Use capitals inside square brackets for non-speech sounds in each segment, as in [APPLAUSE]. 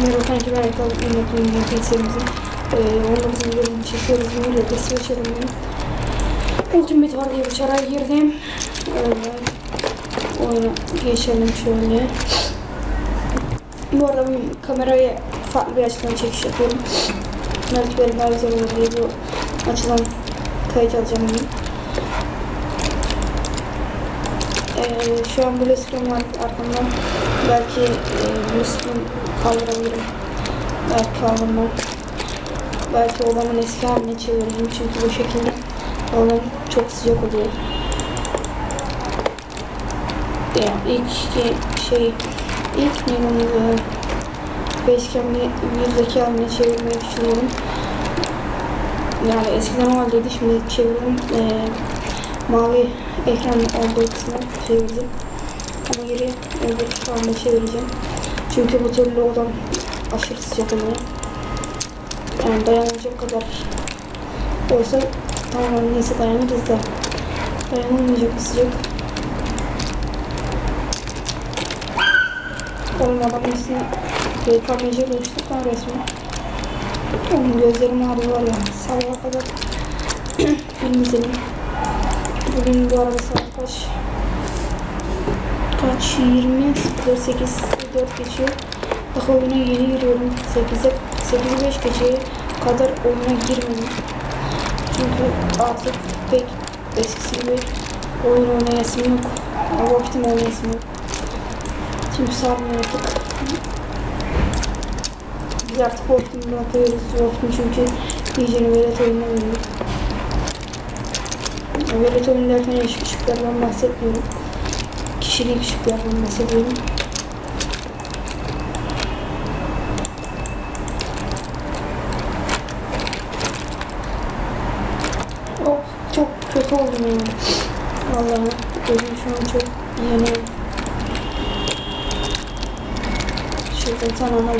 Merhaba kanki ben Erkan Ünlü Bilgisayarımızın e, 19. bölümünü çekiyoruz. Böyle de sıvışırım benim. Ultimate var diye çaraya girdim. Oyuna geçelim şöyle. Bu arada bu kamerayı farklı bir açıdan çekiş yapıyorum. Belki benim daha güzel olur diye bu açıdan kayıt alacağım bunu. Ee, şu an blue screen var arkamda. Belki e, screen kaldırabilirim. Belki kaldırmam. Belki odamın eski haline çeviririm çünkü bu şekilde odam çok sıcak oluyor. Yani ilk ki- şey ilk neyini Basecam'ı yüzdeki haline çevirmeyi düşünüyorum. Yani eskiden haldeydi şimdi çeviriyorum. Ee, mavi ekran olduğu kısmı çevirdim. Ama geri öbür haline çevireceğim. Çünkü bu türlü odam aşırı sıcak oluyor. Yani dayanacak kadar olsa tamam neyse dayanırız da dayanılmayacak bir sıcak. Oğlum adamın BKMC geçtik lan resmen. Oğlum gözlerim ağrıyor var ya. Sabaha kadar [CLEARS THROAT] film izledim. Bugün bu arada saat kaç? Kaç? 20, 08, 4 geçiyor. Daha oyuna yeni giriyorum. 8'e 8'e 5 geçeye kadar oyuna girmedim. Çünkü artık pek eskisi gibi oyun oynayasım yok. Ya, Vaktim oynayasım yok. Çünkü sarmıyor artık. Biz artık vaktim bırakıyoruz. Vaktim çünkü iyice velet oynuyor. Velet oyun derken iş küçüklerden bahsetmiyorum. Kişilik küçüklerden bahsediyorum. Oh, çok kötü oldum ya. Vallahi gözüm şu an çok yanıyor. Şurada adam var.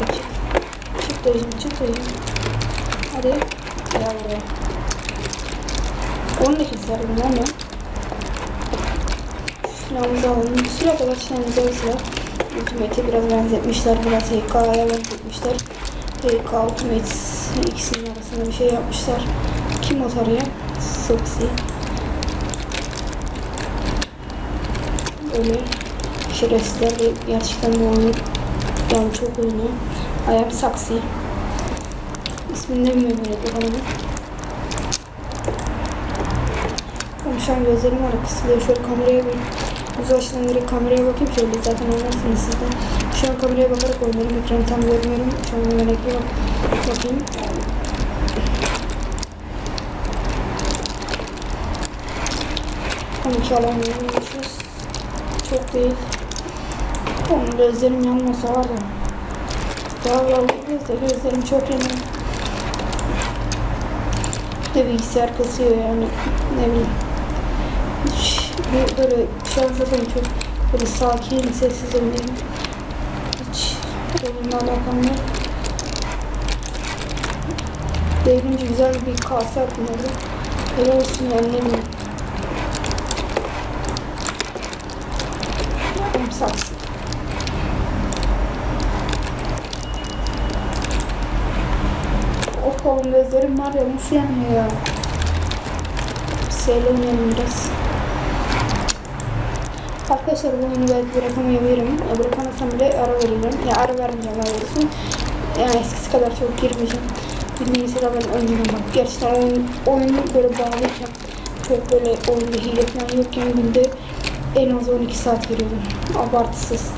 Bak çık. Çık dayıcım, çık dayıcım. Hadi. Gel buraya. Onu da keserim lan ben. Silahımızı alalım. Süre kadar silahımızı al silah. Ultimate'e biraz benzetmişler. Biraz HK'ya benzetmişler. HK Ultimate ikisinin arasında bir şey yapmışlar. Kim atar ya? Soxy. Öyle şerefsizler de gerçekten bu oyunu yani çok oynuyor. I am Saxy. İsmini de bilmiyorum öyle bana. Oğlum şu an gözlerim var kısılıyor. Şöyle kameraya bir uzaklaştığım direkt kameraya bakayım şöyle zaten anlarsınız siz de. Şu an kameraya bakarak oynuyorum. Ekranı tam görmüyorum. Şu an hemen ekrana bakayım. On iki alamıyormuşuz. Çok değil. Oğlum gözlerim yanmasa var ya. Ya yavrum da gözlerim çok yanıyor. De bilgisayar kasıyor yani. Ne bileyim. Bir böyle şarj efendim çok böyle sakin, sessiz oynayayım. Hiç oyunla alakam yok. Devrimci güzel bir kase atmalı. Helal olsun yani ne bileyim. Oğlum gözlerim var ya nasıl yanıyor ya. Seyle oynayalım biraz. Arkadaşlar bu oyunu belki bırakamayabilirim. Ya bırakamasam bile ara vereceğim. Ya ara vermeyeceğim daha doğrusu. Yani eskisi kadar çok girmeyeceğim. Bildiğiniz kadar ben oynayacağım bak. Gerçekten oyun, oyunu böyle bağlıyken çok böyle oyunda hile falan yokken günde en az 12 saat giriyordum. Abartısız.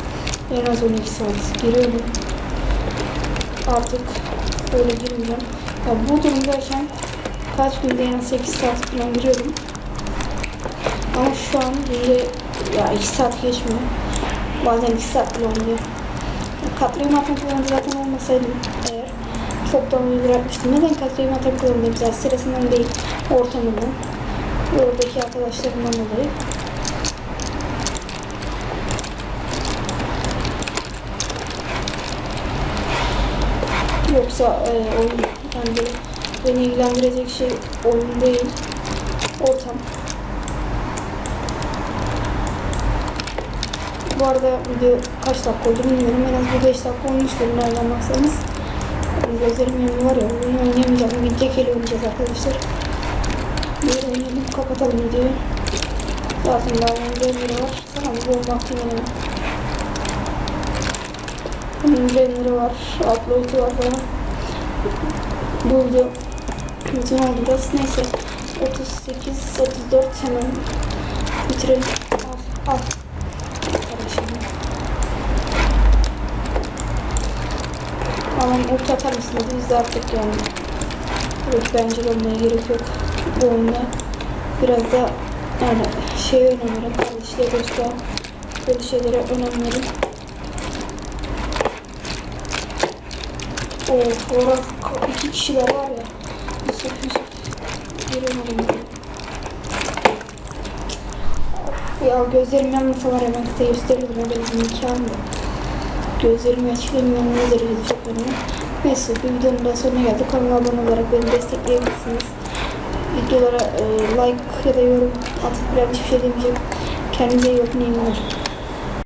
En az 12 saat giriyordum. Artık öyle girmeyeceğim. Ya bu durumdayken kaç günde en az 8 saat falan giriyordum. Ama şu an günde ya 2 saat geçmiyor. Bazen 2 saat bile oluyor. Katlayım atma kullanıcı zaten olmasaydım eğer çoktan oyunu bırakmıştım. Neden katlayım atma kullanıyorum? Biraz sırasından değil, ortamından. Oradaki arkadaşlarımdan dolayı. Yoksa e, oyun yani beni ilgilendirecek şey oyun değil, ortam. Bu arada video kaç dakika oldu bilmiyorum. En az bir 5 dakika olmuştur nereden baksanız. Gözlerim yanıyor var ya. Bugün oynayamayacağım. Bugün tek el oynayacağız arkadaşlar. Bir oynayalım. Kapatalım videoyu. Zaten daha önce var. Tamam bu vakti benim. Bunun üzerleri var. Upload'u var falan. Bu video bütün oldu biraz. Neyse. 38, 34 hemen bitirelim. Al, al. Ulti atar mısın dedi. Biz de attık yani. Evet bence olmaya gerek yok. Bu oyunda biraz da yani şey önemli. Kardeşliğe dostluğa böyle şeylere önem verin. Of orası iki kişiler var ya. Yusuf Yusuf. Göremedim. Of ya gözlerim yanmasa var ben size gösterirdim benim imkanım da. Gözlerim yaşlarım yanmaz derecede çok önemli. Neyse bir videonun daha sonuna geldik. Kanala abone olarak beni destekleyebilirsiniz. Videolara e, like ya da yorum atıp bilen hiçbir şey demeyeceğim. Kendinize iyi bakın iyi günler.